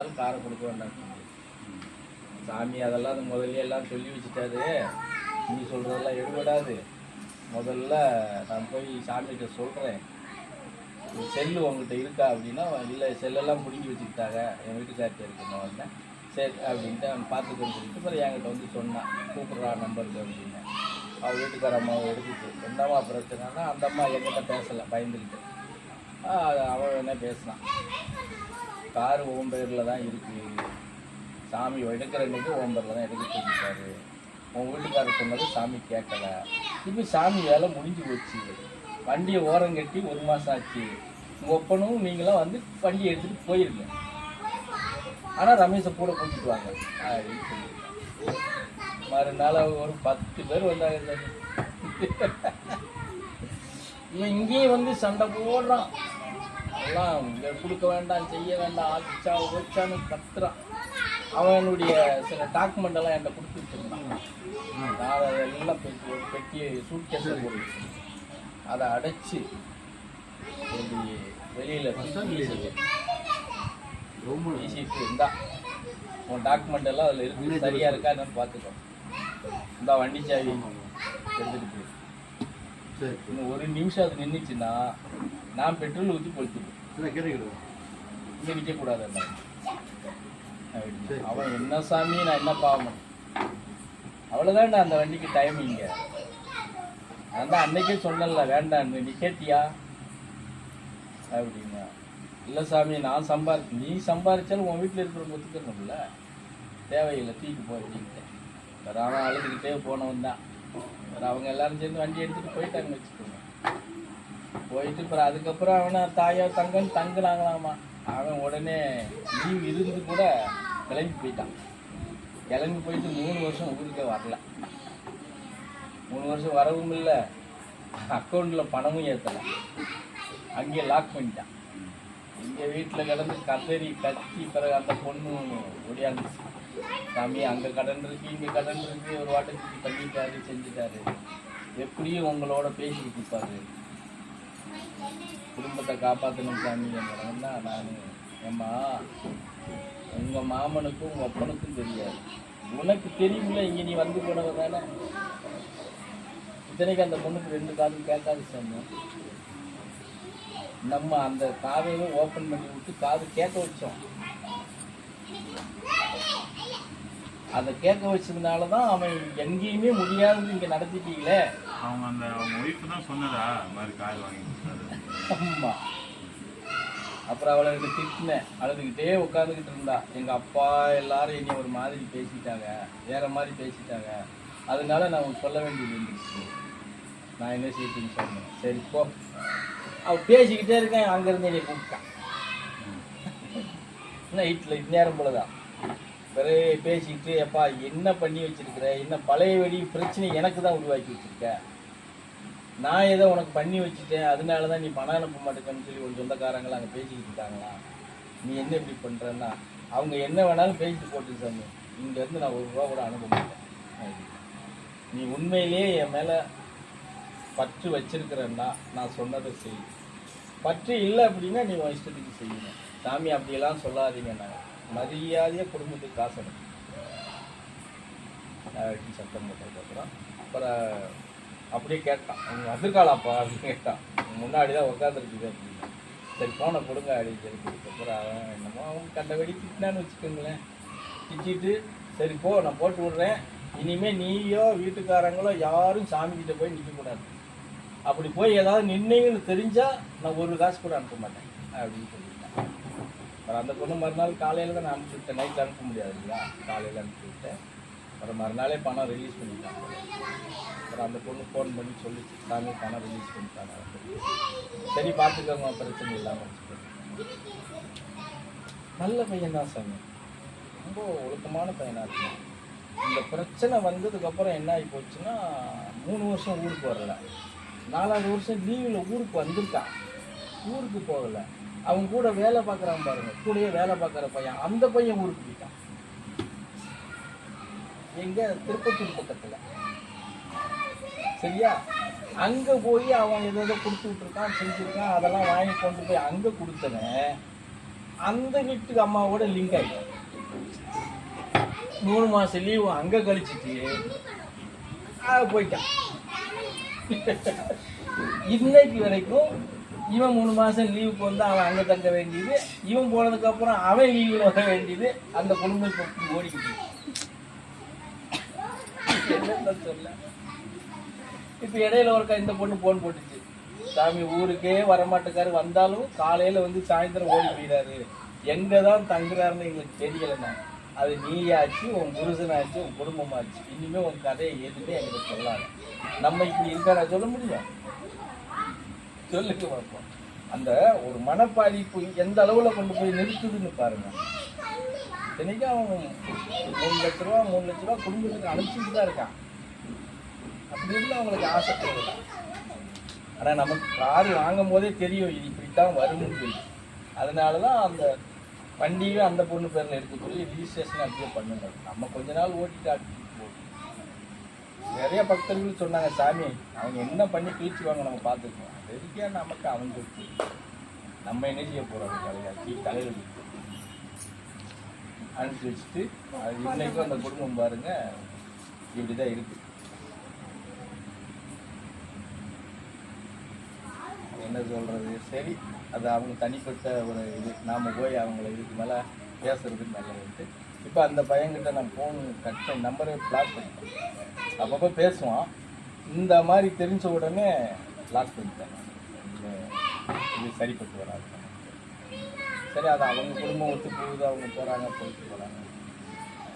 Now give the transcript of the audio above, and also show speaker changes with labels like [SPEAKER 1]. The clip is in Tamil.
[SPEAKER 1] யாரும் கொடுக்க வேண்டாம் சாமி அதெல்லாம் அது முதல்ல எல்லாம் சொல்லி வச்சுட்டாரு. நீ சொல்கிறதெல்லாம் எடுபடாது. முதல்ல நான் போய் சாமிகிட்ட சொல்கிறேன் செல்லு உங்ககிட்ட இருக்கா அப்படின்னா இல்லை செல்லெல்லாம் பிடிங்கி வச்சுக்கிட்டாங்க. என் வீட்டுக்கார்ட்ட இருக்கணும் உடனே சரி அப்படின்ட்டு அவன் பார்த்துக்கன்னு சொல்லிட்டு அப்புறம் என்கிட்ட வந்து சொன்னான். கூப்பிட்றா நம்பருக்கு அப்படின்னு. அவள் வீட்டுக்கார அம்மாவை எடுத்துச்சு என்னம்மா பிரச்சனைனா அந்த அம்மா என்கிட்ட பேசலை பயந்துக்கிட்டு அவன் வேணால் பேசினான். கார் ஓம் பேரில் தான் இருக்குது சாமி எடுக்கிற அன்னைக்கு ஓம் பேரில் தான் எடுக்க சொல்லிட்டாரு உன் வீட்டுக்காரர் சொன்னது சாமி கேட்கல. இப்போ சாமி வேலை முடிஞ்சு போச்சு. வண்டியை ஓரம் கட்டி ஒரு மாதம் ஆச்சு. உங்கள் ஒப்பனும் நீங்களாம் வந்து வண்டியை எடுத்துகிட்டு போயிருங்க. ஆனால் ரமேஷை கூட கூட்டிட்டு வாங்க. அப்படின்னு சொல்லி மறுநாள் ஒரு பத்து பேர் வந்தாங்க. இவன் இங்கேயும் வந்து சண்டை போடுறான். எல்லாம் கொடுக்க வேண்டாம் செய்ய வேண்டாம் ஆச்சா ஓச்சான்னு கத்துறான் அவனுடைய சில டாக்குமெண்ட் எல்லாம் என்கிட்ட கொடுத்து வச்சிருந்தான். நான் அதை எல்லாம் ஒரு பெட்டியை சூட் கேஸில் போட்டு அதை அடைச்சு கொண்டு வெளியில வீசிட்டு வீசிட்டு இருந்தா உன் டாக்குமெண்ட் எல்லாம் அதில் இருக்கு. சரியா இருக்கா. என்னன்னு பார்த்துக்கோ. இந்த வண்டி சாவி
[SPEAKER 2] சரி
[SPEAKER 1] இன்னும் ஒரு நிமிஷம் அது நின்றுச்சுன்னா நான் பெட்ரோல் ஊற்றி
[SPEAKER 2] கேட்டுக்கிடுவோம்
[SPEAKER 1] இங்கே
[SPEAKER 2] சரி.
[SPEAKER 1] அவன் என்ன சாமி நான் என்ன பாவம்? அவ்வளோதான்டா அந்த வண்டிக்கு டைமிங்க நான் தான் அன்னைக்கே சொன்னல வேண்டான்னு நீ கேட்டியா அப்படின்னா. இல்லை சாமி நான் சம்பாரி நீ சம்பாரிச்சாலும் உன் வீட்டில் இருக்கிறவங்க ஒத்துக்கணும்ல. தேவையில்லை தூக்கி போ அப்படின்ட்டேன் வேறு அவன் அழுதுகிட்டே போனவன் தான். வேறு அவங்க எல்லாரும் சேர்ந்து வண்டி எடுத்துகிட்டு போயிட்டாங்க வச்சுக்கோங்க. போயிட்டு அப்புறம் அதுக்கப்புறம் அவனை தாயோ தங்கன்னு தங்குனாங்களாமா. அவன் உடனே லீவ் இருந்து கூட கிளம்பி போயிட்டான். கிளம்பி போயிட்டு மூணு வருஷம் ஊருக்கே வரல. மூணு வருஷம் வரவும் இல்லை. அக்கௌண்ட்டில் பணமும் ஏற்றலை அங்கேயே லாக் பண்ணிட்டான். இங்கே வீட்டில் கிடந்து கதறி கத்தி பிறகு அந்த பொண்ணு ஒடியாந்துச்சு சாமி அங்கே கடன் இருக்கு இங்கே கடன் இருக்கு. ஒரு வாட்டத்துக்கு பண்ணிட்டாரு செஞ்சுட்டாரு. எப்படியும் உங்களோட பேசிக்கிட்டு இருப்பாரு. குடும்பத்தை காப்பாற்றணும் சாமி என்னன்னா நான். ஏம்மா உங்கள் மாமனுக்கும் உங்கள் அப்பனுக்கும் தெரியாது. உனக்கு தெரியுமில்ல இங்கே நீ வந்து போனவ தானே. இத்தனைக்கு அந்த பொண்ணுக்கு ரெண்டு காதும் கேட்காது சாமி. நம்ம அந்த காதையும் ஓப்பன் பண்ணி விட்டு காது கேட்க வச்சோம். அதை கேட்க வச்சதுனால தான் அவன் எங்கேயுமே முடியாதது இங்கே நடத்திட்டீங்களே.
[SPEAKER 3] அவங்க அந்த அவங்க ஒய்ஃப் தான் சொன்னதா? இந்த மாதிரி கார் வாங்கி கொடுத்தாரு.
[SPEAKER 1] அப்புறம் அவளை எனக்கு திட்டினேன். அழுதுகிட்டே உட்காந்துக்கிட்டு இருந்தா. எங்கள் அப்பா எல்லாரும் என்னை ஒரு மாதிரி பேசிட்டாங்க. வேற மாதிரி பேசிட்டாங்க. அதனால நான் உனக்கு சொல்ல வேண்டியது இருந்துச்சு. நான் என்ன செய்யணும்னு சொன்னேன். சரி போ. அவ பேசிக்கிட்டே இருக்கேன். அங்கேருந்து என்னை கூப்பிட்டான் நைட்டில் இந்நேரம் போல தான் பிறகு பேசிக்கிட்டு எப்பா என்ன பண்ணி வச்சிருக்கிற? என்ன பழைய வழி பிரச்சனை எனக்கு தான் உருவாக்கி வச்சுருக்கேன் நான் ஏதோ உனக்கு பண்ணி வச்சுட்டேன் அதனால தான் நீ பணம் அனுப்ப மாட்டேங்கன்னு சொல்லி ஒரு சொந்தக்காரங்களை அங்கே பேசிக்கிட்டு இருக்காங்களா? நீ என்ன இப்படி பண்ணுறன்னா அவங்க என்ன வேணாலும் பேசிட்டு போட்டு சாமி. இங்கேருந்து நான் ஒரு ரூபா கூட அனுப்ப மாட்டேன். நீ உண்மையிலேயே என் மேலே பற்று வச்சிருக்கிறன்னா நான் சொன்னதை செய். பற்று இல்லை அப்படின்னா நீ உன் இஷ்டத்துக்கு செய்யணும் சாமி அப்படியெல்லாம் சொல்லாதீங்க நான் மரியாதையாக குடும்பத்துக்கு காசு அனுப்பி. சத்தம் போட்டதுக்கப்புறம் அப்புறம் அப்படியே கேட்டான். அவங்க வந்திருக்காளாப்பா? அப்படின்னு கேட்டான். முன்னாடி தான் உட்காந்துருக்குது அப்படின்னு. சரி போனை கொடுங்க அப்படின்னு சொல்லி கொடுத்தப்பறம் அவன் என்னமோ அவன் கண்டபடி திட்டினான்னு வச்சுக்கோங்களேன். திட்டிட்டு சரி போ நான் போட்டு விட்றேன். இனிமேல் நீயோ வீட்டுக்காரங்களோ யாரும் சாமிக்கிட்ட போய் நிற்கக்கூடாது அப்படி போய் ஏதாவது நின்னீங்கன்னு தெரிஞ்சால் நான் ஒரு காசு கூட அனுப்ப மாட்டேன் அப்படின்னு சொல்லிட்டேன். அப்புறம் அந்த பொண்ணு மறுநாள் காலையில் தான் நான் அனுப்பிச்சு விட்டேன். நைட்டில் அனுப்ப முடியாது இல்லையா? காலையில் அனுப்பிச்சு விட்டேன். அப்புறம் மறுநாளே பணம் ரிலீஸ் பண்ணிட்டாங்க. அப்புறம் அந்த பொண்ணு ஃபோன் பண்ணி சொல்லி சாமி பணம் ரிலீஸ் பண்ணிட்டாங்க. சரி பார்த்துக்கோங்க பிரச்சனை இல்லாமல் நல்ல பையன் தான் சாமி. ரொம்ப ஒழுக்கமான பையனாக இருக்கும் இந்த பிரச்சனை வந்ததுக்கப்புறம் என்ன ஆகி போச்சுன்னா மூணு வருஷம் ஊருக்கு வரல. நாலாவது வருஷம் லீவில் ஊருக்கு வந்திருக்கான். ஊருக்கு போகலை. அவங்க கூட வேலை பார்க்குறான் பாருங்க. கூடயே வேலை பார்க்குற பையன். அந்த பையன் ஊருக்கு போயிட்டான். எங்க? திருப்பத்தூர் பக்கத்தில். சரியா? அங்க போய் அவன் எதோ கொடுத்து விட்டுருக்கான் செஞ்சுருக்கான் அதெல்லாம் வாங்கி கொண்டு போய் அங்க கொடுத்தவன் அந்த வீட்டுக்கு அம்மாவோட லிங்க் ஆகிடும் மூணு மாதம் லீவு அங்கே கழிச்சிட்டு போயிட்டான். இன்னைக்கு வரைக்கும் இவன் மூணு மாதம் லீவுக்கு வந்து அவன் அங்கே தங்க வேண்டியது இவன் போனதுக்கப்புறம் அவன் லீவில் வர வேண்டியது அந்த குடும்பம் ஓடிக்கிட்டு இருக்கு. சொல்ல? இப்போ இடையில ஒருக்கா இந்த பொண்ணு போன் போட்டுச்சு. சாமி ஊருக்கே வரமாட்டேக்காரு வந்தாலும் காலையில் வந்து சாயந்தரம் ஓடி போயிடாரு எங்கே தான் தங்குறாருன்னு எங்களுக்கு தெரியலைண்ணா. அது நீயாச்சு உன் புருஷனாச்சு உன் குடும்பமாச்சு. இனிமே உன் கதையை எதுவுமே எங்களுக்கு சொல்லாது. நம்ம இப்படி இருக்காரா சொல்ல முடியும்? சொல்லிட்டு பார்ப்போம் அந்த ஒரு மனப்பாதிப்பு எந்த அளவில் கொண்டு போய் நிறுத்துதுன்னு பாருங்க. இத்தனைக்கும் அவன் மூணு லட்ச ரூபா மூணு லட்ச ரூபா குடும்பத்துக்கு அனுப்பிச்சுட்டு தான் இருக்கான். அப்படின்னு அவங்களுக்கு ஆசை தேவை ஆனால் நமக்கு கார் வாங்கும் போதே தெரியும் இது இப்படித்தான் வரும்னு சொல்லி. அதனால தான் அந்த வண்டியே அந்த பொண்ணு பேரில் எடுக்க சொல்லி ரிஜிஸ்ட்ரேஷன் அப்படியே பண்ணுங்க. நம்ம கொஞ்ச நாள் ஓட்டிட்டு அடிச்சுட்டு போகும் நிறைய பக்தர்கள் சொன்னாங்க சாமி அவங்க என்ன பண்ணி கிழிச்சுவாங்க நம்ம பார்த்துருக்கோம். அதுக்கே நமக்கு அவங்க நம்ம என்ன செய்ய போகிறோம் தலையாக்கி தலையில் அனுப்பிச்சி வச்சுட்டு அது இன்னைக்கும் அந்த குடும்பம் பாருங்க இப்படி தான் இருக்கு. சொல்கிறது சரி. அது அவங்க தனிப்பட்ட ஒரு இது. நாம் போய் அவங்கள இதுக்கு மேலே பேசுறதுக்கு நல்லது இப்போ அந்த பையன்கிட்ட நான் ஃபோன் கட் பண்ணி நம்பரே பிளாக் பண்ணிட்டேன். அப்பப்போ பேசுவான். இந்த மாதிரி தெரிஞ்ச உடனே லாக் பண்ணிட்டேன் இது இது சரிப்பட்டு வராது. சரி அது அவங்க குடும்பம் ஒத்து போகுது அவங்க போகிறாங்க போயிட்டு போகிறாங்க